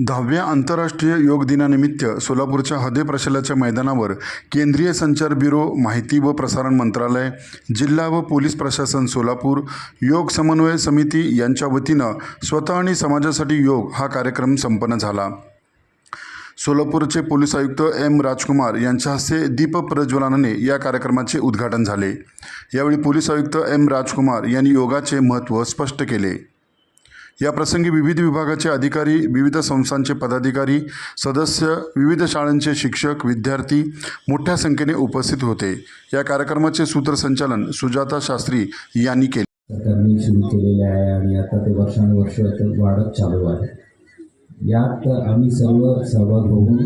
दहाव्या आंतरराष्ट्रीय योग दिनानिमित्त सोलापूरच्या हदे प्रशालाच्या मैदानावर केंद्रीय संचार ब्युरो माहिती व प्रसारण मंत्रालय जिल्हा व पोलीस प्रशासन सोलापूर योग समन्वय समिती यांच्या वतीनं स्वतः आणि समाजासाठी योग हा कार्यक्रम संपन्न झाला. सोलापूरचे पोलीस आयुक्त एम राजकुमार यांच्या हस्ते दीप प्रज्वलनाने या कार्यक्रमाचे उद्घाटन झाले. यावेळी पोलीस आयुक्त एम राजकुमार यांनी योगाचे महत्त्व स्पष्ट केले. या प्रसंगी विविध विभागाचे अधिकारी विविध संस्थांचे पदाधिकारी सदस्य विविध शाळांचे शिक्षक विद्यार्थी मोठ्या संख्येने उपस्थित होते. या कार्यक्रमाचे सूत्रसंचालन सुजाता शास्त्री यांनी केले. सरकारने सुरू केलेले आहे आणि आता ते वर्षानुवर्ष वाढत चालू आहे. यात आम्ही सर्व सहभाग होऊन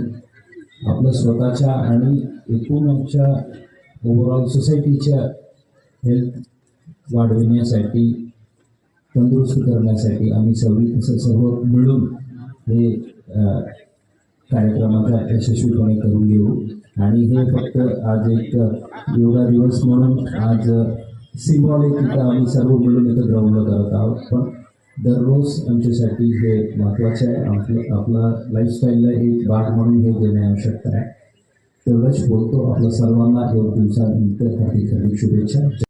आपलं स्वतःच्या आणि एकूण आमच्या ओव्हरऑल सोसायटीच्या हेल्थ वाढविण्यासाठी तंदुरुस्त करण्यासाठी आम्ही सर्व सर्व मिळून हे कार्यक्रमाचा यशस्वीपणे करून घेऊ. आणि हे फक्त आज एक योगा दिवस म्हणून आज सिम्बॉलिक इथं आम्ही सर्व मिळून इथं ग्राउंडला करत आहोत. पण दररोज आमच्यासाठी हे महत्त्वाचं आहे. आपलं आपला लाईफस्टाईलला एक भाग म्हणून हे देणे आवश्यकता आहे. तेवढंच बोलतो. आपल्या सर्वांना योग दिवसानंतर हार्दिक हार्दिक शुभेच्छा.